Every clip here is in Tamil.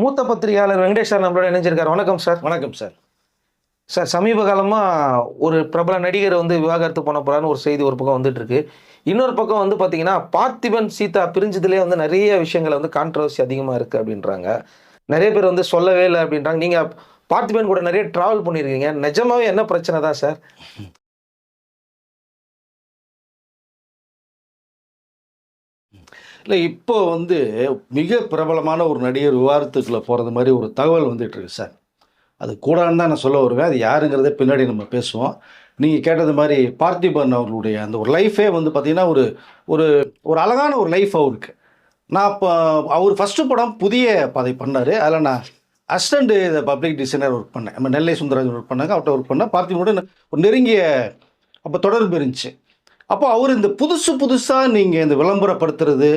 மூத்த பத்திரிகையாளர் வெங்கடேஷ் சார் நம்மளோட இணைஞ்சிருக்காரு. வணக்கம் சார். வணக்கம் சார். சார் சமீப காலமாக ஒரு பிரபல நடிகர் வந்து விவாகரத்து பண்ண போறான்னு ஒரு செய்தி ஒரு பக்கம் வந்துட்டு இருக்கு இன்னொரு பக்கம் வந்து பார்த்தீங்கன்னா பார்த்திபன் சீதா பிரிஞ்சதுலேயே வந்து நிறைய விஷயங்கள் வந்து கான்ட்ரவர்சி அதிகமாக இருக்குது அப்படின்றாங்க. நிறைய பேர் வந்து சொல்லவே இல்லை அப்படின்றாங்க. நீங்கள் பார்த்திபன் கூட நிறைய ட்ராவல் பண்ணியிருக்கீங்க. நிஜமாவே என்ன பிரச்சனை தான் சார்? இல்லை இப்போ வந்து மிக பிரபலமான ஒரு நடிகர் விவாதத்துக்குள்ளே போகிறது மாதிரி ஒரு தகவல் வந்துட்டுருக்கு சார். அது கூடான்னு தான் நான் சொல்ல வருவேன். அது யாருங்கிறத பின்னாடி நம்ம பேசுவோம். நீங்கள் கேட்டது மாதிரி பார்த்திபன் அவர்களுடைய அந்த ஒரு லைஃபே வந்து பார்த்திங்கன்னா ஒரு ஒரு ஒரு அழகான ஒரு லைஃப் அவருக்கு. நான் இப்போ அவர் ஃபஸ்ட்டு படம் புதிய பாதை பண்ணார். அதில் நான் அசிஸ்டண்ட் பப்ளிக் டிசைனர் ஒர்க் பண்ணேன். நம்ம நெல்லை சுந்தரராஜன் ஒர்க் பண்ணாங்க. அவர்கிட்ட ஒர்க் பண்ணேன். பார்த்திபனோட ஒரு நெருங்கிய அப்போ தொடர்பு இருந்துச்சு. அப்போ அவர் இந்த புதுசு புதுசாக நீங்கள் இந்த விளம்பரப்படுத்துறது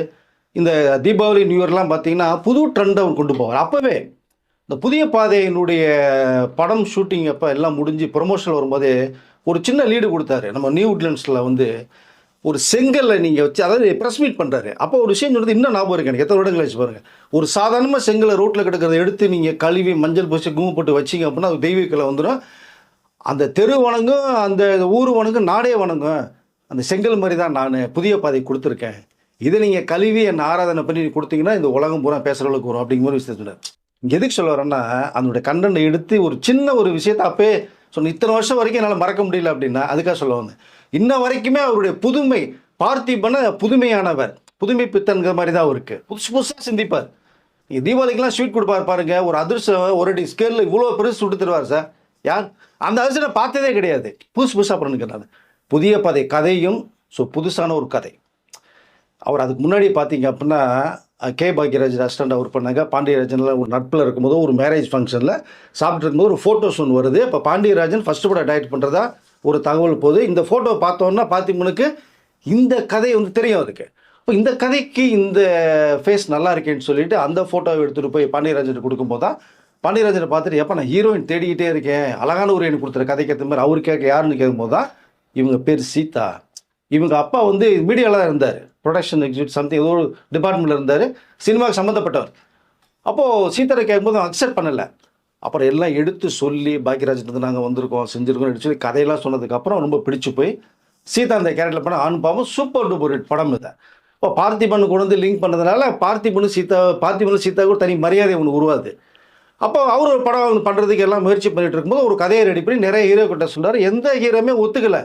இந்த தீபாவளி நியூ இயர்லாம் பார்த்தீங்கன்னா புது ட்ரெண்டை அவர் கொண்டு போவார். அப்போவே இந்த புதிய பாதையினுடைய படம் ஷூட்டிங் அப்போ எல்லாம் முடிஞ்சு ப்ரொமோஷன் வரும்போதே ஒரு சின்ன லீடு கொடுத்தாரு. நம்ம நியூ உட்லண்ட்ஸில் வந்து ஒரு செங்கல்ல நீங்கள் வச்சு அதாவது ப்ரெஸ் மீட் பண்ணுறாரு அப்போ ஒரு விஷயம் சொல்கிறது இன்னும் ஞாபகம் இருக்கு எனக்கு. எத்தனை வருடங்கள் வச்சு பாருங்கள் ஒரு சாதாரணமாக செங்கலை ரோட்டில் கிடக்கிறத எடுத்து நீங்கள் கழுவி மஞ்சள் பூசி குங்குமம் போட்டு வச்சிங்க அப்படின்னா அது தெய்வீகலை வந்துடும் அந்த தெரு வணங்கும் அந்த ஊர் வணங்கும் நாடே வணங்கும். அந்த செங்கல் மாதிரி தான் நான் புதிய பாதை கொடுத்துருக்கேன். இதை நீங்கள் கழுவி என் ஆராதனை பண்ணி கொடுத்தீங்கன்னா இந்த உலகம் பூரா பேசுகிற அளவுக்கு வரும் அப்படிங்கிற மாதிரி விஷயத்தை சொன்னார். எதுக்கு சொல்ல வரேன்னா அதனுடைய கண்டனை எடுத்து ஒரு சின்ன ஒரு விஷயத்தை அப்பே சொன்ன இத்தனை வருஷம் வரைக்கும் என்னால் மறக்க முடியல அப்படின்னா அதுக்காக சொல்ல வந்தேன். இன்ன வரைக்குமே அவருடைய புதுமை பார்த்திபன புதுமையானவர் புதுமை பித்தன்கிற மாதிரி தான் அவருக்கு. புதுசு புதுசாக சிந்திப்பார். நீங்கள் தீபாவளிக்கெலாம் ஸ்வீட் கொடுப்பார் பாருங்க ஒரு அதிர்ஷ்டம் ஒரு அடி ஸ்கேலில் இவ்வளோ பெருசு சுட்டு தருவார் சார். யார்? அந்த அதிர்ஷ்டம் பார்த்ததே கிடையாது. புதுசு புதுசாக பண்ணுங்க நான் புதிய பதை கதையும் ஸோ புதுசான ஒரு கதை. அவர் அதுக்கு முன்னாடி பார்த்தீங்க அப்படின்னா கே பாக்யராஜ் ரெஸ்டாரண்ட் அவர் பண்ணாங்க. பாண்டியராஜனில் ஒரு நட்பில் இருக்கும்போது ஒரு மேரேஜ் ஃபங்க்ஷனில் சாப்பிட்டு இருக்கும்போது ஒரு ஃபோட்டோஸ் ஒன்று வருது. இப்போ பாண்டியராஜன் ஃபஸ்ட்டு கூட டயட் பண்ணுறதா ஒரு தகவல் போகுது. இந்த ஃபோட்டோ பார்த்தோன்னா பார்த்திமுனுக்கு இந்த கதை வந்து தெரியும் அதுக்கு. இப்போ இந்த கதைக்கு இந்த ஃபேஸ் நல்லா இருக்கேன்னு சொல்லிட்டு அந்த ஃபோட்டோவை எடுத்துகிட்டு போய் பாண்டியராஜன் கொடுக்கும்போது தான் பாண்டியராஜனை பார்த்துட்டு எப்போ நான் ஹீரோயின் தேடிக்கிட்டே இருக்கேன். அழகான ஒரு எனக்கு கொடுத்துரு கதை ஏற்ற மாதிரி அவர் கேட்க யாருன்னு கேட்கும்போது தான் இவங்க பேர் சீதா. இவங்க அப்பா வந்து மீடியாவில் தான் இருந்தார். ப்ரொடக்ஷன் எக்ஸிக்யூட் சம்திங் ஏதோ ஒரு டிபார்ட்மெண்ட்டில் இருந்தார். சினிமாவுக்கு சம்மந்தப்பட்டவர் அப்போது சீதாரை கேட்கும்போது அக்செப்ட் பண்ணலை. அப்புறம் எல்லாம் எடுத்து சொல்லி பாக்கியராஜ் நாங்கள் வந்திருக்கோம் செஞ்சுருக்கோம் எடுத்து சொல்லி கதையெல்லாம் சொன்னதுக்கப்புறம் ரொம்ப பிடிச்சு போய் சீதா அந்த கேரக்டர் பண்ண ஆண் பாவம் சூப்பர் டூப்பர் ஹிட் படம் இது. இப்போ பார்த்திபனு கொண்டு வந்து லிங்க் பண்ணதுனால பார்த்திபனு சீதா பார்த்திபனு சீதா கூட தனி மரியாதை ஒன்று உருவாது அப்போ அவர் ஒரு படம் பண்ணுறதுக்கு எல்லாம் முயற்சி பண்ணிட்டு இருக்கும்போது ஒரு கதையை ரெடி பண்ணி நிறைய ஹீரோ கிட்ட சொல்றாரு எந்த ஹீரோமே ஒத்துக்கலை.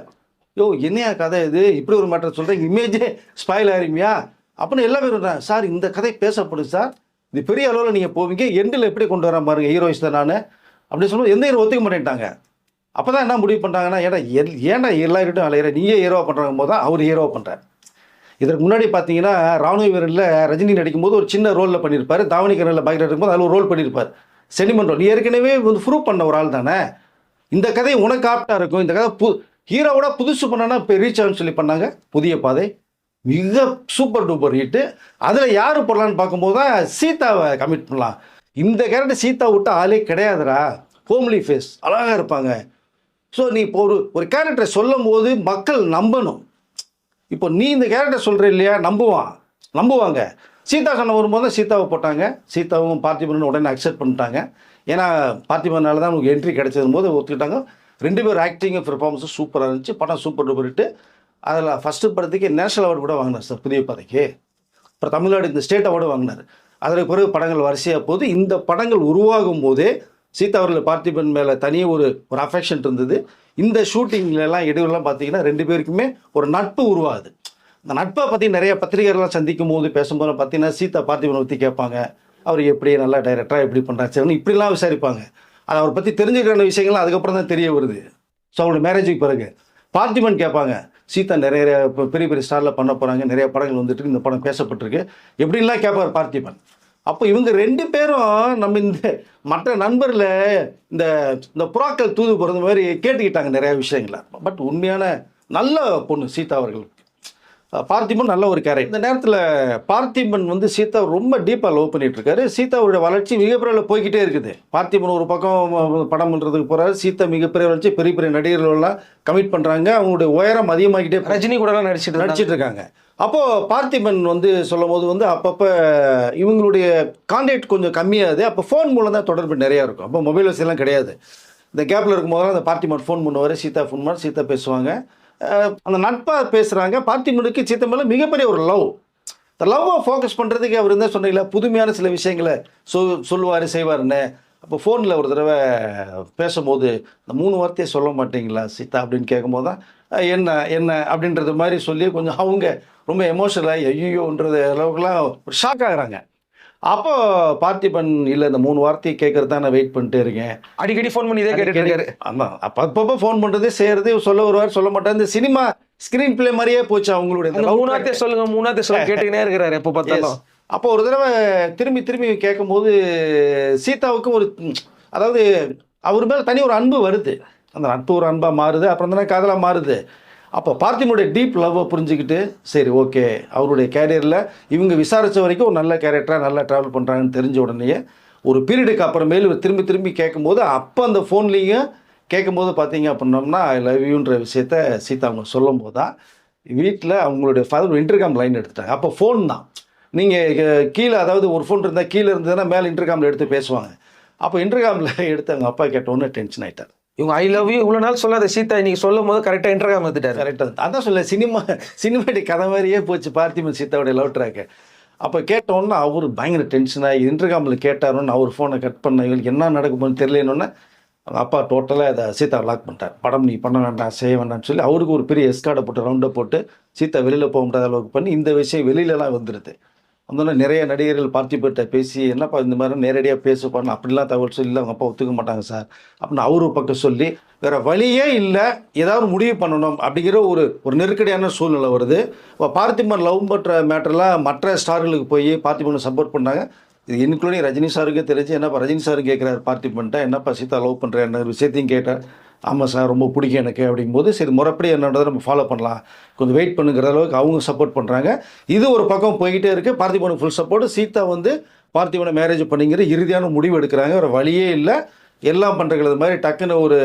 யோ என்னையா கதை இது? இப்படி ஒரு மேட்டர் சொல்கிறேன் இமேஜே ஸ்பாயில் ஆயிருமியா? அப்படின்னு எல்லாமே சொல்கிறாங்க சார் இந்த கதை பேசப்படுது சார். இது பெரிய அளவில் நீங்கள் போவீங்க. எண்டில் எப்படி கொண்டு வரேன் பாருங்க ஹீரோயிஸ் தான் நான். அப்படின்னு சொல்லும்போது எந்த ஹீரோ ஒத்துக்க மாட்டேன்ட்டாங்க. அப்போ தான் என்ன முடிவு பண்ணுறாங்கன்னா ஏன்னா எல் ஏன்டா எல்லார்கிட்டும் அலையிற? நீயே ஹீரோவாக பண்ணுறாங்க போது தான் அவர் ஹீரோவாக பண்ணுறேன் இதற்கு முன்னாடி பார்த்தீங்கன்னா ராணுவ வீரரில் ரஜினி நடிக்கும்போது ஒரு சின்ன ரோலில் பண்ணியிருப்பார். தாவணி கரனில் இருக்கும்போது அதில் ஒரு ரோல் பண்ணியிருப்பார். சென்டிமெண்ட் ரோல் ஏற்கனவே வந்து ப்ரூவ் பண்ண ஒரு ஆள் தானே. இந்த கதை உனக்கு ஆப்டாக இருக்கும். இந்த கதை பு ஹீரோவோட புதுசு பண்ணனா இப்போ ரீச் ஆகும்னு சொல்லி பண்ணாங்க. புதிய பாதை. மிக சூப்பர் டூப்பர் ஹிட்டு அதில் யார் போடலான்னு பார்க்கும்போது தான் சீதாவை கமிட் பண்ணலாம். இந்த கேரக்டர் சீதா விட்டு ஆளே கிடையாதுடா. ஹோம்லி ஃபேஸ் அழகாக இருப்பாங்க. ஸோ நீ இப்போ ஒரு ஒரு கேரக்டரை சொல்லும் போது மக்கள் நம்பணும். இப்போ நீ இந்த கேரக்டர் சொல்கிற இல்லையா? நம்புவான். நம்புவாங்க. சீதா சொன்ன வரும்போது தான் சீதாவை போட்டாங்க. சீதாவும் பார்த்திபனும் உடனே அக்செப்ட் பண்ணிட்டாங்க. ஏன்னா பார்த்திபனால தான் உங்களுக்கு என்ட்ரி கிடைச்சதும் போது ஒத்துக்கிட்டாங்க. ரெண்டு பேரும் ஆக்டிங் பெர்ஃபார்மன்ஸும் சூப்பராக இருந்துச்சு. படம் சூப்பர் டூப்பர் ஹிட்டு அதில் ஃபஸ்ட்டு படத்துக்கு நேஷனல் அவார்டு கூட வாங்கினார் சார் புதிய பதவிக்கு அப்புறம் தமிழ்நாடு இந்த ஸ்டேட் அவார்டு வாங்கினார். அதற்கு பிறகு படங்கள் வரிசையாக போது இந்த படங்கள் உருவாகும் போதே சீதா அவர்கள் பார்த்திபன் மேலே தனியாக ஒரு ஒரு அஃபெக்ஷன் இருந்தது. இந்த ஷூட்டிங்லலாம் இடைவெளிலாம் பார்த்தீங்கன்னா ரெண்டு பேருக்குமே ஒரு நட்பு உருவாகுது. அந்த நட்பை பற்றி நிறைய பத்திரிகைகள்லாம் சந்திக்கும் போது பேசும்போது பார்த்தீங்கன்னா சீதா பார்த்திபனை பற்றி கேட்பாங்க. அவர் எப்படி நல்லா டைரக்டராக எப்படி பண்ணுறாரு சரின்னு இப்படிலாம் விசாரிப்பாங்க. அது அவரை பற்றி தெரிஞ்சுக்கிற விஷயங்கள்லாம் அதுக்கப்புறம் தான் தெரிய வருது. ஸோ அவங்களோட மேரேஜுக்கு பிறகு. பார்த்திபன் கேட்பாங்க சீதா நிறைய இப்போ பெரிய பெரிய ஸ்டாரில் பண்ண போகிறாங்க நிறைய படங்கள் வந்துட்டு இந்த படம் பேசப்பட்டிருக்கு. எப்படின்லாம் கேட்பார் பார்த்திபன். அப்போ இவங்க ரெண்டு பேரும் நம்ம இந்த மற்ற நண்பரில் இந்த இந்த புறாக்கள் தூது போகிறது மாதிரி கேட்டுக்கிட்டாங்க நிறைய விஷயங்களை. பட் உண்மையான நல்ல பொண்ணு சீதா அவர்கள். பார்த்திபன் நல்ல ஒரு கேரக்டர். இந்த நேரத்தில் பார்த்திபன் வந்து சீதா ரொம்ப டீப்பாக லவ் பண்ணிட்டு இருக்காரு சீதாவுடைய வளர்ச்சி மிகப்பெரிய போய்கிட்டே இருக்குது. பார்த்திபன் ஒரு பக்கம் படம் பண்ணுறதுக்கு போகிறாரு சீதா மிகப்பெரிய வளர்ச்சி பெரிய பெரிய நடிகர்கள்லாம் கமிட் பண்ணுறாங்க அவங்களுடைய உயரம் அதிகமாகிட்டே. ரஜினி கூட நடிச்சிட்டு நடிச்சிட்டு இருக்காங்க அப்போது பார்த்திபன் வந்து சொல்லும் போது வந்து அப்பப்போ இவங்களுடைய கான்டாக்ட் கொஞ்சம் கம்மியாகுது. அப்போ ஃபோன் மூலம் தான் தொடர்பு நிறையா இருக்கும். அப்போ மொபைல் வசதிலாம் கிடையாது. இந்த கேப்பில் இருக்கும்போது அந்த பார்த்திபன் ஃபோன் பண்ணுவார். சீதா ஃபோன் பண்ண சீதா பேசுவாங்க. அந்த நட்பாக பேசுகிறாங்க பார்த்திமுனுக்கு சீத்தா மிகப்பெரிய ஒரு லவ் இந்த லவ்வை ஃபோக்கஸ் பண்ணுறதுக்கு அவர் இருந்தால் சொன்னீங்களா? புதுமையான சில விஷயங்களை சொல் சொல்லுவார் செய்வாருன்னு. அப்போ ஃபோனில் ஒரு தடவை பேசும்போது இந்த மூணு வார்த்தையை சொல்ல மாட்டீங்களா சீதா? அப்படின்னு கேட்கும்போது தான் என்ன என்ன? அப்படின்றது மாதிரி சொல்லி கொஞ்சம் அவங்க ரொம்ப எமோஷனலாகி ஐயோன்றது அளவுக்குலாம் ஒரு ஷாக் ஆகுறாங்க. அப்போ பார்த்திபன் இல்லை இந்த மூணு வார்த்தையை கேட்கறது தான் நான் வெயிட் பண்ணிட்டே இருக்கேன். அடிக்கடி ஃபோன் பண்ணி இதே கேட்டுட்டு இருக்காரு ஆமாம் அப்போ அப்பப்போ ஃபோன் பண்ணுறது செய்கிறது சொல்ல வருவார் சொல்ல மாட்டார். இந்த சினிமா ஸ்க்ரீன் பிளே மாதிரியே போச்சு அவங்களுடைய மூணாத்தே சொல்லுங்க மூணாத்தே சொல்லுங்க கேட்டுக்கினே இருக்கிறாரு எப்போ பார்த்தாலும். அப்போ ஒரு தடவை திரும்பி திரும்பி கேட்கும்போது சீதாவுக்கும் ஒரு அதாவது அவர் மேலே தனி ஒரு அன்பு வருது. அந்த நட்பு ஒரு அன்பாக மாறுது அப்புறம் தானே காதலாக மாறுது. அப்போ பார்த்திபனுடைய டீப் லவ்வை புரிஞ்சுக்கிட்டு சரி ஓகே அவருடைய கேரியரில் இவங்க விசாரித்த வரைக்கும் ஒரு நல்ல கேரக்டராக நல்லா ட்ராவல் பண்ணுறாங்கன்னு தெரிஞ்ச உடனே ஒரு பீரியடுக்கு அப்புறமேல் இவர் திரும்பி திரும்பி கேட்கும்போது அப்போ அந்த ஃபோன்லேயும் கேட்கும்போது பார்த்தீங்க அப்படின்னோம்னா ஐ லவ் யூன்ற விஷயத்த சீதா அவங்க சொல்லும் போது தான் வீட்டில் அவங்களுடைய ஃபாதர் இன்டர்காம் லைன் எடுத்துட்டாங்க அப்போ ஃபோன் தான். நீங்கள் கீழே அதாவது ஒரு ஃபோன் இருந்தால் கீழே இருந்ததுன்னா மேலே இன்டர்காமில் எடுத்து பேசுவாங்க. அப்போ இன்டர்காமில் எடுத்து அவங்க அப்பா கேட்டோன்னே டென்ஷன் ஆகிட்டார் இவங்க ஐ லவ் யூ இவ்வளோ நாள் சொல்லாத சீதா இன்னைக்கு சொல்லும் போது கரெக்டாக இன்டர்காம் வந்துட்டார் கரெக்டாக அதான் சொல்ல சினிமா சினிமாட்டி கதை மாதிரியே போச்சு பார்த்திபன் சீதாவுடைய லவ் ட்ராக்கு அப்போ கேட்டோன்னா அவர் பயங்கர டென்ஷனாக இன்டர்காமில் கேட்டாரோன்னு அவர் ஃபோனை கட் பண்ண இவங்களுக்கு என்ன நடக்குமோன்னு தெரியலன்னொன்னே அவங்க அப்பா டோட்டலாக அதை சீதாவை லாக் பண்ணிட்டார். படம் நீ பண்ண வேண்டாம் செய்ய வேண்டாம்னு சொல்லி அவருக்கு ஒரு பெரிய எஸ்கார்டை போட்டு ரவுண்டை போட்டு சீதா வெளியில் போக முடியாத அளவுக்கு பண்ணி இந்த விஷயம் வெளியிலலாம் வந்துடுது அதனால நிறைய நடிகர்கள் பார்த்திபர்கிட்ட பேசி என்னப்பா இந்த மாதிரி நேரடியாக பேசப்பான்னு அப்படிலாம் தகவல் சொல்லி அவங்க அப்பா ஒத்துக்க மாட்டாங்க சார். அப்படின்னு அவரு பக்கம் சொல்லி வேற வழியே இல்லை ஏதாவது முடிவு பண்ணணும் அப்படிங்கிற ஒரு ஒரு நெருக்கடியான சூழ்நிலை வருது. இப்போ பார்த்திபன் லவ் பண்ணுற மேட்டர்லாம் மற்ற ஸ்டார்களுக்கு போய் பார்த்திபனை சப்போர்ட் பண்ணாங்க. இது இன்க்ளூடிங் ரஜினி சாருக்கு தெரிஞ்சு என்னப்பா ரஜினி சாரும் கேட்குறாரு பார்த்திபன்ட்ட என்னப்பா சீதா லவ் பண்ணுறேன் என்ன விஷயத்தையும் கேட்டார். ஆமாம் சார் ரொம்ப பிடிக்கும் எனக்கு அப்படிங்கும்போது சரி முறைப்படி என்னன்றதை நம்ம ஃபாலோ பண்ணலாம். கொஞ்சம் வெயிட் பண்ணுங்கிற அளவுக்கு அவங்க சப்போர்ட் பண்ணுறாங்க இது ஒரு பக்கம் போய்கிட்டே இருக்குது பார்த்திபனுக்கு ஃபுல் சப்போர்ட் சீதா வந்து பார்த்திபனை மேரேஜ் பண்ணிங்கிற இறுதியான முடிவு எடுக்கிறாங்க. ஒரு வழியே இல்லை. எல்லாம் பண்ணுறது மாதிரி டக்குன்னு ஒரு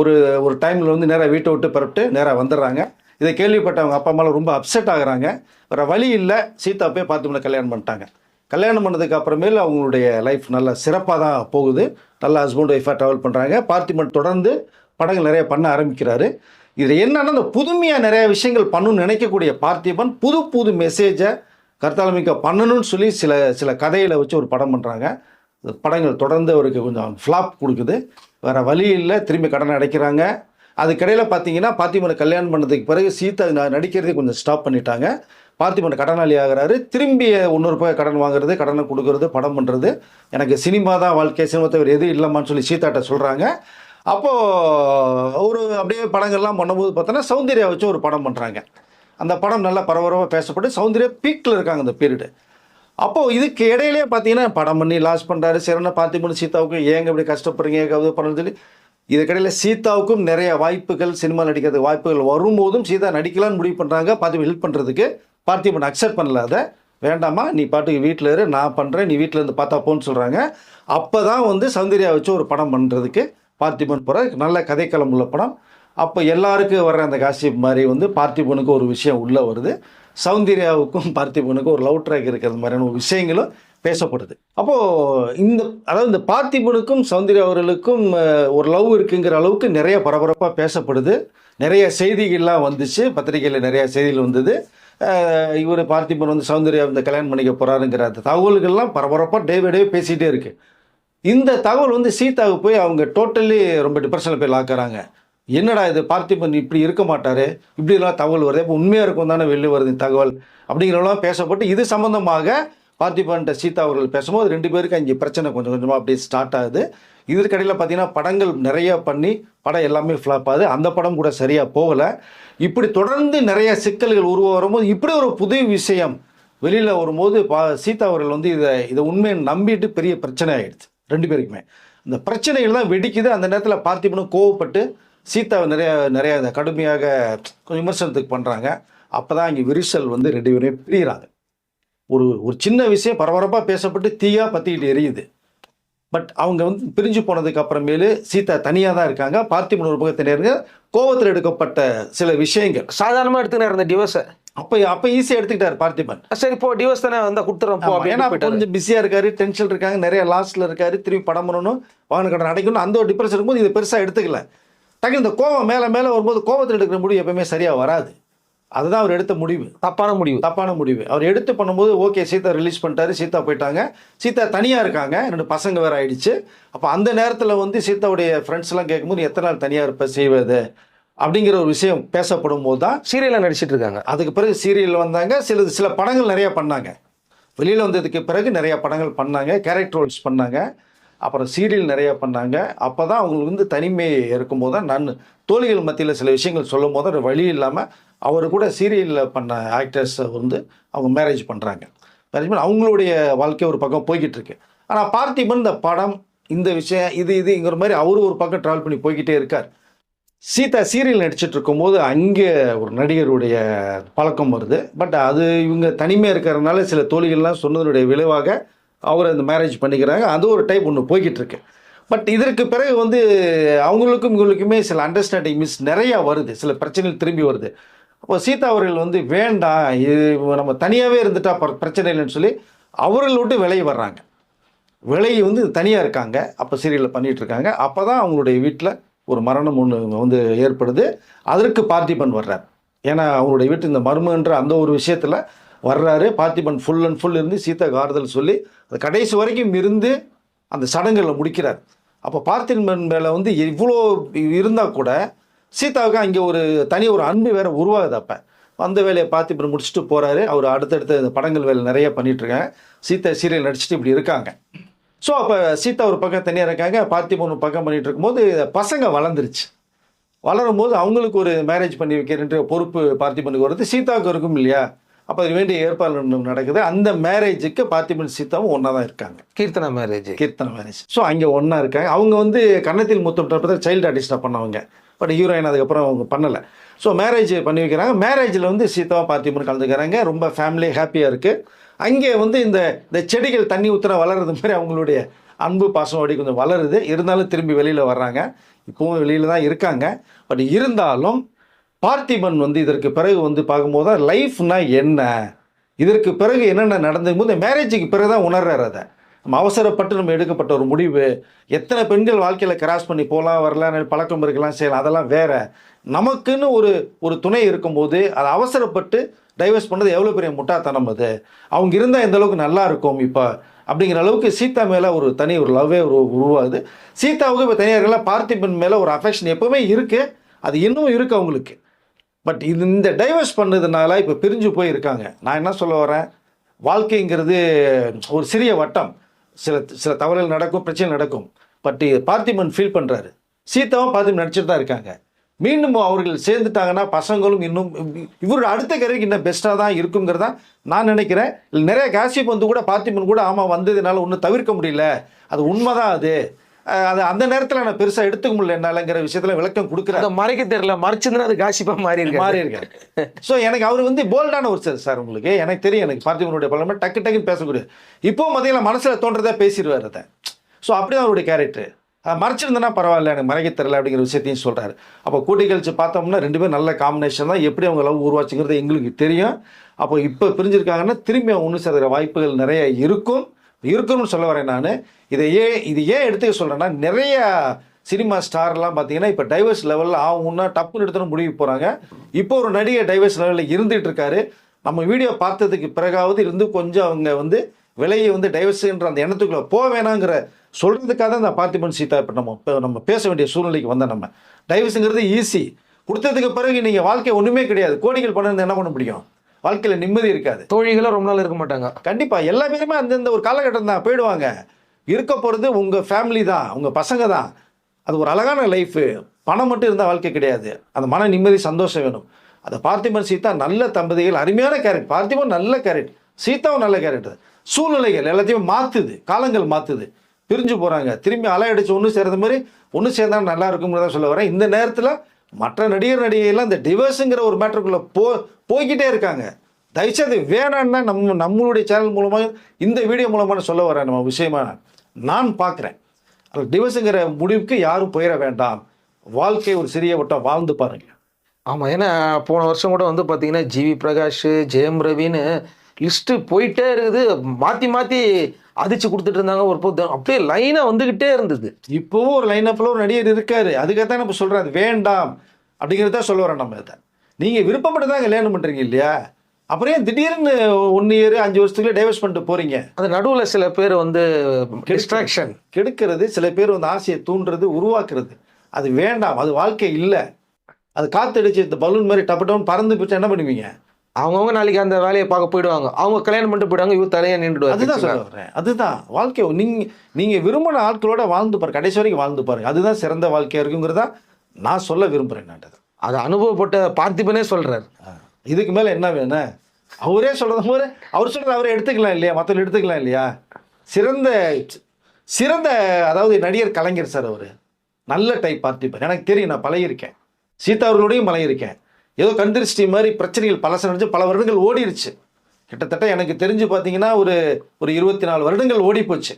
ஒரு ஒரு டைமில் வந்து நேராக வீட்டை விட்டு பரப்பிட்டு நேராக வந்துடுறாங்க. இதை கேள்விப்பட்ட அவங்க அப்பா அம்மாலாம் ரொம்ப அப்செட் ஆகுறாங்க. வேறு வழி இல்லை. சீதா போய் பார்த்திபனை கல்யாணம் பண்ணிட்டாங்க. கல்யாணம் பண்ணதுக்கு அப்புறமேல அவங்களுடைய லைஃப் நல்லா சிறப்பாக தான் போகுது. நல்லா ஹஸ்பண்ட் ஒய்ஃபாக ட்ராவல் பண்ணுறாங்க பார்த்திபன் தொடர்ந்து படங்கள் நிறைய பண்ண ஆரம்பிக்கிறாரு. இதில் என்னன்னா இந்த புதுமையாக நிறைய விஷயங்கள் பண்ணணும்னு நினைக்கக்கூடிய பார்த்திபன் புது புது மெசேஜை கருத்தாலமிக்க பண்ணணும்னு சொல்லி சில சில கதைகளை வச்சு ஒரு படம் பண்ணுறாங்க படங்கள் தொடர்ந்து அவருக்கு கொஞ்சம் ஃப்ளாப் கொடுக்குது. வேறு வழி இல்லை. திரும்பி கடனை அடைக்கிறாங்க. அதுக்கடையில் பார்த்தீங்கன்னா பார்த்திபனை கல்யாணம் பண்ணதுக்கு பிறகு சீதா நடிக்கிறதே கொஞ்சம் ஸ்டாப் பண்ணிட்டாங்க. பார்த்திபன் கடனாளி ஆகிறாரு திரும்பி இன்னொரு போய் கடன் வாங்குறது கடனை கொடுக்கறது படம் பண்ணுறது எனக்கு சினிமா தான் வாழ்க்கை சினிமா தவிர எதுவும் இல்லைம்மான்னு சொல்லி சீதாட்ட சொல்கிறாங்க அப்போது ஒரு அப்படியே படங்கள்லாம் பண்ணும்போது பார்த்தோன்னா சௌந்தர்யா வச்சு ஒரு படம் பண்ணுறாங்க அந்த படம் நல்லா பரபரப்பாக பேசப்பட்டு சௌந்தர்யா பீக்கில் இருக்காங்க அந்த பீரியடு அப்போது இதுக்கு இடையிலே பார்த்தீங்கன்னா படம் பண்ணி லாஸ் பண்ணுறாரு சிறன பார்த்திபன் சீதாவுக்கு ஏங்க இப்படி கஷ்டப்படுறீங்க கவிதை பண்ணணும்னு சொல்லி இதுக்கடையில் சீதாவுக்கும் நிறைய வாய்ப்புகள் சினிமா நடிக்கிறதுக்கு வாய்ப்புகள் வரும்போதும் சீதா நடிக்கலாம்னு முடிவு பண்ணுறாங்க பார்த்திபன் ஹெல்ப் பண்ணுறதுக்கு பார்த்திபன் அக்செப்ட் பண்ணல அதை. வேண்டாமா நீ பாட்டுக்கு வீட்டில் இரு நான் பண்ணுறேன் நீ வீட்டில் இருந்து பார்த்தா போன்னு சொல்கிறாங்க அப்போ தான் வந்து சௌந்தர்யா வச்சு ஒரு படம் பண்ணுறதுக்கு பார்த்திபன் போகிற நல்ல கதைக்களம் உள்ள படம். அப்போ எல்லாருக்கும் வர்ற அந்த காசிப் மாதிரி வந்து பார்த்திபனுக்கு ஒரு விஷயம் உள்ளே வருது. சௌந்தர்யாவுக்கும் பார்த்திபனுக்கும் ஒரு லவ் ட்ராக் இருக்கிறது மாதிரியான விஷயங்களும் பேசப்படுது. அப்போது இந்த அதாவது இந்த பார்த்திபனுக்கும் சௌந்தர்யா அவர்களுக்கும் ஒரு லவ் இருக்குங்கிற அளவுக்கு நிறைய பரபரப்பாக பேசப்படுது. நிறைய செய்திகள்லாம் வந்துச்சு. பத்திரிகையில் நிறைய செய்திகள் வந்தது. இவர் பார்த்திபன் வந்து சௌந்தர்யா இந்த கல்யாணம் பண்ணிக்க போகிறாருங்கிற அந்த தகவல்கள்லாம் பரபரப்பாக டே பை டே பேசிகிட்டே இருக்கு. இந்த தகவல் வந்து சீதாவுக்கு போய் அவங்க டோட்டலி ரொம்ப டிப்ரெஷனில் போய் லாக்குறாங்க என்னடா இது? பார்த்திபன் இப்படி இருக்க மாட்டார். இப்படிலாம் தகவல் வருது. இப்போ உண்மையாக இருக்கும் தானே வெளில வருது தகவல்? அப்படிங்கிறலாம் பேசப்பட்டு இது சம்மந்தமாக பார்த்திபன்ட்ட சீதா அவர்கள் பேசும்போது ரெண்டு பேருக்கு அங்கே பிரச்சனை கொஞ்சம் கொஞ்சமாக அப்படியே ஸ்டார்ட் ஆகுது. இதற்கிடையில் பார்த்தீங்கன்னா படங்கள் நிறையா பண்ணி படம் எல்லாமே ஃப்ளாப் ஆகுது. அந்த படம் கூட சரியாக போகலை. இப்படி தொடர்ந்து நிறைய சிக்கல்கள் உருவ வரும்போது இப்படி ஒரு புது விஷயம் வெளியில் வரும்போது பா சீதா அவர்கள் வந்து இதை இதை உண்மையை நம்பிட்டு பெரிய பிரச்சனை ஆகிடுச்சு ரெண்டு பேருக்குமே. இந்த பிரச்சனைகள் தான் வெடிக்குது. அந்த நேரத்தில் பார்த்திபனும் கோவப்பட்டு சீதாவை நிறைய நிறைய கடுமையாக கொஞ்சம் விமர்சனத்துக்கு பண்ணுறாங்க அப்போ தான் இங்கே விரிசல் வந்து ரெண்டு பேருமே பிரிகிறாங்க ஒரு ஒரு சின்ன விஷயம் பரபரப்பாக பேசப்பட்டு தீயா பற்றிக்கிட்டு எரியுது. பட் அவங்க வந்து பிரிஞ்சு போனதுக்கு அப்புறமேலு சீதா தனியாக தான் இருக்காங்க. பார்த்திபன் ஒரு பக்கத்தில் இருங்க கோவத்தில் எடுக்கப்பட்ட சில விஷயங்கள். சாதாரணமாக எடுத்துக்கினார் இந்த டிவோர்ஸை அப்போ அப்போ ஈஸியாக எடுத்துக்கிட்டார் பார்த்திபன். சரி இப்போ டிவோர்ஸ் தானே வந்தா கொடுத்துறோம் போ ஏன்னா. கொஞ்சம் பிஸியாக இருக்காரு டென்ஷன் இருக்காங்க நிறைய லாஸ்ட்ல இருக்காரு திரும்பி படம் பண்ணணும் வாகன கடன் அடைக்கணும் அந்த ஒரு டிப்ரெஷன் இருக்கும்போது இது பெருசாக எடுத்துக்கல. டக்கு இந்த கோவம் மேலே மேலே வரும்போது கோவத்தில் எடுக்கிற முடிவு எப்பவுமே சரியாக வராது. அதுதான் அவர் எடுத்த முடிவு. தப்பான முடிவு. தப்பான முடிவு. அவர் எடுத்து பண்ணும்போது ஓகே சீதா ரிலீஸ் பண்ணிட்டாரு சீதா போயிட்டாங்க. சீதா தனியாக இருக்காங்க. ரெண்டு பசங்க வேற ஆயிடுச்சு. அப்போ அந்த நேரத்தில் வந்து சீதாவுடைய ஃப்ரெண்ட்ஸ் எல்லாம் கேட்கும்போது எத்தனை நாள் தனியாக இருப்ப? செய்வது அப்படிங்கிற ஒரு விஷயம் பேசப்படும் போது தான் சீரியல்ல நடிச்சிட்டு இருக்காங்க. அதுக்கு பிறகு சீரியல் வந்தாங்க. சில சில படங்கள் நிறைய பண்ணாங்க. வெளியில் வந்ததுக்கு பிறகு நிறைய படங்கள் பண்ணாங்க. கேரக்டர் ரோல்ஸ் பண்ணாங்க. அப்புறம் சீரியல் நிறைய பண்ணாங்க. அப்போ தான் அவங்களுக்கு வந்து தனிமை இருக்கும்போது தான் நான் தோழிகள் மத்தியில் சில விஷயங்கள் சொல்லும் போது வழி இல்லாமல் அவர் கூட சீரியலில் பண்ண ஆக்டர்ஸை வந்து அவங்க மேரேஜ் பண்ணுறாங்க மேரேஜ் பண்ணி அவங்களுடைய வாழ்க்கை ஒரு பக்கம் போய்கிட்டு இருக்கு ஆனால் பார்த்திபன் இந்த படம் இந்த விஷயம் இது இதுங்கிற மாதிரி அவரும் ஒரு பக்கம் ட்ராவல் பண்ணி போய்கிட்டே இருக்கார். சீதா சீரியல் நடிச்சிட்டு இருக்கும்போது அங்கே ஒரு நடிகருடைய பழக்கம் வருது. பட் அது இவங்க தனிமையாக இருக்கிறதுனால சில தோழிகள்லாம் சொன்னதனுடைய விளைவாக அவரை அந்த மேரேஜ் பண்ணிக்கிறாங்க. அது ஒரு டைப் ஒன்று போய்கிட்டு இருக்கு பட் இதற்கு பிறகு வந்து அவங்களுக்கும் இவங்களுக்குமே சில அண்டர்ஸ்டாண்டிங் மிஸ் நிறையா வருது. சில பிரச்சனைகள் திரும்பி வருது. அப்போ சீதா அவர்கள் வந்து வேண்டாம் இது நம்ம தனியாகவே இருந்துட்டா பிரச்சனை இல்லைன்னு சொல்லி அவர்கள் விட்டு விலகி வர்றாங்க. விலகி வந்து தனியாக இருக்காங்க. அப்போ சீரியலில் பண்ணிகிட்டு இருக்காங்க. அப்போ தான் அவங்களுடைய வீட்டில் ஒரு மரணம் ஒன்று வந்து ஏற்படுது. அதற்கு பார்த்திபன் வர்றார். ஏன்னா அவங்களுடைய வீட்டு இந்த மர்மன்ற அந்த ஒரு விஷயத்தில் வர்றாரு. பார்த்திபன் ஃபுல் அண்ட் ஃபுல் இருந்து சீதாக்கு ஆறுதல் சொல்லி அது கடைசி வரைக்கும் இருந்து அந்த சடங்குகளை முடிக்கிறார். அப்போ பார்த்திபன் மேலே வந்து இவ்வளோ இருந்தால் கூட சீதாவுக்கு அங்கே ஒரு தனி ஒரு அன்பு வேற உருவாகுது அப்போ. அந்த வேலையை பார்த்திபன் முடிச்சுட்டு போகிறாரு அவர் அடுத்தடுத்த இந்த படங்கள் வேலை நிறைய பண்ணிட்டு இருக்காங்க சீதா சீரியல் நடிச்சுட்டு இப்படி இருக்காங்க. ஸோ அப்போ சீதா ஒரு பக்கம் தனியாக இருக்காங்க. பார்த்திபன் ஒரு பக்கம் பண்ணிட்டு இருக்கும்போது பசங்க வளர்ந்துருச்சு. வளரும் போது அவங்களுக்கு ஒரு மேரேஜ் பண்ணி வைக்கிறன்ற பொறுப்பு பார்த்திபனுக்கு வருது. சீதாவுக்கு இருக்கும் இல்லையா? அப்போ அது வேண்டிய ஏற்பாடு நடக்குது. அந்த மேரேஜுக்கு பார்த்திபன் சீதாவும் ஒன்றா தான் இருக்காங்க. Keerthana marriage Keerthana marriage so அங்கே ஒன்றா இருக்காங்க. அவங்க வந்து கன்னத்தில் முத்தம் சைல்டு ஆர்டிஸ்டாக பண்ணவங்க. பட் ஹீரோயின் அதுக்கப்புறம் அவங்க பண்ணலை. ஸோ மேரேஜ் பண்ணி வைக்கிறாங்க. மேரேஜில் வந்து சீதாவா பார்த்திபன் கலந்துக்கிறாங்க. ரொம்ப ஃபேமிலி ஹாப்பியாக இருக்குது அங்கே வந்து இந்த இந்த செடிகள் தண்ணி ஊற்றுனா வளர்றது மாதிரி அவங்களுடைய அன்பு பாசம் அப்படி கொஞ்சம் வளருது. இருந்தாலும் திரும்பி வெளியில் வர்றாங்க. இப்போவும் வெளியில் தான் இருக்காங்க. பட் இருந்தாலும் பார்த்திபன் வந்து இதற்கு பிறகு வந்து பார்க்கும்போது தான் லைஃப்னால் என்ன? இதற்கு பிறகு என்னென்ன நடந்தது? போது மேரேஜுக்கு பிறகு தான் உணர்றாரு அதை. நம்ம அவசரப்பட்டு நம்ம எடுக்கப்பட்ட ஒரு முடிவு எத்தனை பெண்கள் வாழ்க்கையில் கிராஸ் பண்ணி போகலாம் வரலாம் பழக்கம் இருக்கலாம் செய்யலாம் அதெல்லாம் வேறு. நமக்குன்னு ஒரு ஒரு துணை இருக்கும்போது அதை அவசரப்பட்டு டைவர்ஸ் பண்ணது எவ்வளோ பெரிய முட்டாத்தனம் அது? அவங்க இருந்தால் எந்த அளவுக்கு நல்லா இருக்கும் இப்போ? அப்படிங்கிற அளவுக்கு சீதா மேலே ஒரு தனி ஒரு லவ்வே ஒரு உருவாகுது. சீதாவுக்கு இப்போ தனியார்களாக பார்த்திபன் மேலே ஒரு அஃபெக்ஷன் எப்போவுமே இருக்குது அது இன்னும் இருக்குது அவங்களுக்கு. பட் இது இந்த டைவர்ஸ் பண்ணதுனால இப்போ பிரிஞ்சு போய் இருக்காங்க நான் என்ன சொல்ல வரேன்? வாழ்க்கைங்கிறது ஒரு சிறிய வட்டம். சில சில தவறுகள் நடக்கும் பிரச்சனை நடக்கும். பட் பார்த்திபன் ஃபீல் பண்ணுறாரு சீதாவும் பார்த்திபன் நடிச்சிட்டு தான் இருக்காங்க. மீண்டும் அவர்கள் சேர்ந்துட்டாங்கன்னா பசங்களும் இன்னும் இவரோட அடுத்த கரைக்கு இன்னும் பெஸ்ட்டாக தான் இருக்குங்கிறதா நான் நினைக்கிறேன். நிறைய காசிப் வந்து கூட பார்த்திபன் கூட ஆமாம் வந்ததுனால ஒன்றும் தவிர்க்க முடியல. அது உண்மைதான் அது. அது அந்த நேரத்தில் நான் பெருசாக எடுத்துக்க முடியல என்னாலங்கிற விஷயத்தில் விளக்கம் கொடுக்குறேன் அதை மறைக்க தெரியல. மறைச்சிருந்தா அது காசிப்பா மாறி இருக்கு மாறி இருக்காரு ஸோ எனக்கு அவர் வந்து போல்டான ஒரு சார் சார் உங்களுக்கு. எனக்கு தெரியும் எனக்கு பார்த்திபனுடைய பலமே டக்கு டக்குன்னு பேசக்கூடிய. இப்போ மதியம் மனசில் தோன்றதா பேசிடுவார் அதை. ஸோ அப்படியே அவருடைய கேரக்டர் மறைச்சிருந்தனா பரவாயில்ல எனக்கு மறைக்க தெரியல அப்படிங்கிற விஷயத்தையும் சொல்கிறாரு அப்போ கூட்டி கழிச்சு பார்த்தோம்னா ரெண்டு பேரும் நல்ல காம்பினேஷன் தான். எப்படி அவங்க லவ் உருவாச்சுங்கிறது எங்களுக்கு தெரியும். அப்போ இப்போ பிரிஞ்சிருக்காங்கன்னா திரும்பி அவங்க ஒன்று சேர்கிற வாய்ப்புகள் நிறைய இருக்கும். இருக்கணும்னு சொல்ல வரேன் நான். இதை ஏன் இது ஏன் எடுத்துக்க சொல்கிறேன்னா நிறைய சினிமா ஸ்டார்லாம் பார்த்தீங்கன்னா இப்போ டைவர்ஸ் லெவலில் ஆகும்னா டப்புன்னு எடுத்துன்னு முடிவு போகிறாங்க இப்போ ஒரு நடிகை டைவர்ஸ் லெவலில் இருந்துகிட்டு இருக்காரு. நம்ம வீடியோ பார்த்ததுக்கு பிறகாவது இருந்து கொஞ்சம் அவங்க வந்து விலையை வந்து டைவர்ஸுன்ற அந்த எண்ணத்துக்குள்ளே போக வேணாங்கிற சொல்கிறதுக்காக தான் இந்த பார்த்திபன் சீதா இப்போ நம்ம இப்போ நம்ம பேச வேண்டிய சூழ்நிலைக்கு வந்தோம் நம்ம. டைவர்ஸுங்கிறது ஈஸி கொடுத்ததுக்கு பிறகு நீங்கள் வாழ்க்கை ஒன்றுமே கிடையாது. கோடிகள் பண்ணது என்ன பண்ண முடியும்? வாழ்க்கையில் நிம்மதி இருக்காது. தோழிகளும் ரொம்ப நாள் இருக்க மாட்டாங்க. கண்டிப்பாக எல்லா பேருமே அந்தந்த ஒரு காலகட்டம் தான் போயிடுவாங்க. இருக்க போகிறது உங்கள் ஃபேமிலி தான் உங்கள் பசங்க தான். அது ஒரு அழகான லைஃபு பணம் மட்டும் இருந்தால் வாழ்க்கை கிடையாது. அந்த மன நிம்மதி சந்தோஷம் வேணும். அதை பார்த்திபன் சீதா நல்ல தம்பதிகள் அருமையான கேரக்டர் பார்த்திபன் நல்ல கேரக்டர் சீதாவும் நல்ல கேரக்டர் சூழ்நிலைகள் எல்லாத்தையும் மாற்றுது காலங்கள் மாற்றுது பிரிஞ்சு போகிறாங்க திரும்பி அலை அடிச்சு ஒன்று சேர்ந்த மாதிரி ஒன்று சேர்ந்தா நல்லா இருக்குங்கிறத சொல்ல வரேன். இந்த நேரத்தில் மற்ற நடிகர் நடிகையெல்லாம் இந்த டிவர்ஸுங்கிற ஒரு மேட்டருக்குள்ளே போ போய்கிட்டே இருக்காங்க. தயவுசெய்து வேணான்னா நம்ம நம்மளுடைய சேனல் மூலமாக இந்த வீடியோ மூலமாக சொல்ல வரேன். நம்ம விஷயமா நான் பார்க்குறேன். அதில் டிவர்ஸுங்கிற முடிவுக்கு யாரும் போயிட வேண்டாம். வாழ்க்கை ஒரு சிறிய வட்டம் வாழ்ந்து பாருங்கள் ஆமாம் ஏன்னா போன வருஷம் கூட வந்து பார்த்தீங்கன்னா ஜிவி பிரகாஷ் ஜெயம் ரவின்னு லிஸ்ட்டு போயிட்டே இருக்குது. மாற்றி மாற்றி அதிச்சு கொடுத்துட்டு இருந்தாங்க ஒரு பொது அப்படியே லைனாக வந்துக்கிட்டே இருந்தது. இப்போவும் ஒரு லைனப்பில் ஒரு நடிகர் இருக்காரு. அதுக்காகத்தான் நம்ம சொல்கிறேன் அது வேண்டாம் அப்படிங்கிறத சொல்ல வரோம் நம்ம இதை. நீங்கள் விருப்பப்பட்டு தான் கல்யாணம் பண்ணுறீங்க இல்லையா? அப்புறம் ஏன் திடீர்னு ஒன் இயர் அஞ்சு வருஷத்துக்குள்ளே டைவர்ஸ் பண்ணிட்டு போகிறீங்க அந்த நடுவில் சில பேர் வந்து டிஸ்ட்ராக்ஷன் கெடுக்கிறது சில பேர் வந்து ஆசையை தூண்டுறது உருவாக்குறது. அது வேண்டாம். அது வாழ்க்கை இல்லை. அது காத்தடிச்சு இந்த பலூன் மாதிரி டப்பு டவுன் பறந்து போச்சு என்ன பண்ணுவீங்க? அவங்கவுங்க நாளைக்கு அந்த வேலையை பார்க்க போயிடுவாங்க. அவங்க கல்யாணம் பண்ணிட்டு போயிடுவாங்க இவர் தலையை அதுதான் நின்றுடுவாங்க வர்றேன் அதுதான். வாழ்க்கை நீங்க நீங்க விரும்பின ஆட்களோட வாழ்ந்து பாருங்க. கடைசி வரைக்கும் வாழ்ந்து பாருங்க. அதுதான் சிறந்த வாழ்க்கையா இருக்குங்கிறதா நான் சொல்ல விரும்புறேன் நான் அதை. அனுபவப்பட்ட பார்த்திபனே சொல்றாரு. ஆ. இதுக்கு மேல என்ன வேணும்? அவரே சொல்றது போது அவர் சொல்றது அவரே எடுத்துக்கலாம் இல்லையா? மற்றவங்க எடுத்துக்கலாம் இல்லையா? சிறந்த சிறந்த அதாவது நடிகர் கலைஞர் சார் அவர். நல்ல டைப் பார்த்திபன். எனக்கு தெரியும் நான் பழகியிருக்கேன். சீதா அவர்களோடையும் பழகியிருக்கேன். ஏதோ கந்திருஷ்டி மாதிரி பிரச்சனைகள் பல நினைச்சு பல வருடங்கள் ஓடிருச்சு. கிட்டத்தட்ட எனக்கு தெரிஞ்சு பார்த்தீங்கன்னா ஒரு ஒரு இருபத்தி நாலு வருடங்கள் ஓடி போச்சு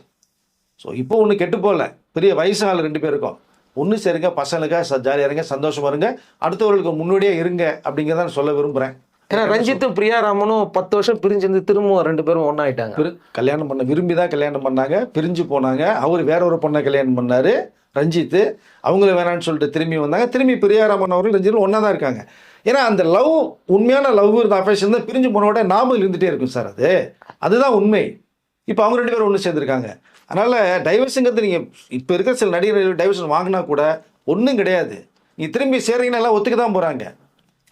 ஸோ இப்போ ஒன்று கெட்டு போகல. பெரிய வயசு ஆள் ரெண்டு பேருக்கும் ஒன்று சேருங்க பசங்களுக்காக ஜாலியாக இருங்க சந்தோஷமா இருங்க. அடுத்தவர்களுக்கு முன்னோடியே இருங்க அப்படிங்கிறத நான் சொல்ல விரும்புகிறேன் ஏன்னா ரஞ்சித்தும் பிரியா ராமனும் பத்து வருஷம் பிரிஞ்சிருந்து திரும்பவும் ரெண்டு பேரும் ஒன்னாயிட்டாங்க பிரி கல்யாணம் பண்ண விரும்பி தான் கல்யாணம் பண்ணாங்க பிரிஞ்சு போனாங்க. அவர் வேற ஒரு பொண்ணை கல்யாணம் பண்ணாரு ரஞ்சித் அவங்கள வேணான்னு சொல்லிட்டு திரும்பி வந்தாங்க. திரும்பி பிரியாராமன் அவர்கள் ரஞ்சித் ஒன்றா தான் இருக்காங்க. ஏன்னா அந்த லவ் உண்மையான லவ் இருந்த அஃபேஷன் தான் பிரிஞ்சு போனோட நாமல் இருந்துகிட்டே இருக்கும் சார் அது. அதுதான் உண்மை. இப்போ அவங்க ரெண்டு பேரும் ஒன்று சேர்ந்துருக்காங்க. அதனால் டைவர்ஸுங்கிறது நீங்கள் இப்போ இருக்கிற சில நடிகர்கள் டைவர்ஷன் வாங்கினா கூட ஒன்றும் கிடையாது. நீ திரும்பி சேரீங்கன்னா எல்லாம் ஒத்துக்க தான் போகிறாங்க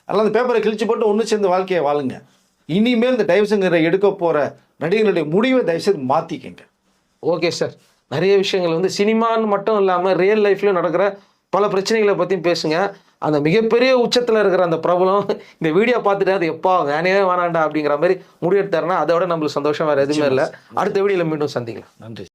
அதனால் அந்த பேப்பரை கிழிச்சு போட்டு ஒன்று சேர்ந்து வாழ்க்கையை வாழுங்க. இனிமேல் இந்த டைவர்ஸுங்கிற எடுக்க போகிற நடிகர்களுடைய முடிவை தயவுசெய்து மாற்றிக்கங்க ஓகே சார். நிறைய விஷயங்கள் வந்து சினிமான்னு மட்டும் இல்லாமல் ரியல் லைஃப்லையும் நடக்கிற பல பிரச்சனைகளை பற்றியும் பேசுங்க. அந்த மிகப்பெரிய உச்சத்தில் இருக்கிற அந்த பிரபலம் இந்த வீடியோ பார்த்துட்டு அது எப்பா வேணே வேணாண்டா அப்படிங்கிற மாதிரி முடிவெடுத்தாருன்னா அதோட நம்மளுக்கு சந்தோஷம் வேறு எதுவுமே இல்லை. அடுத்த வீடியோவில் மீண்டும் சந்திக்கலாம். நன்றி.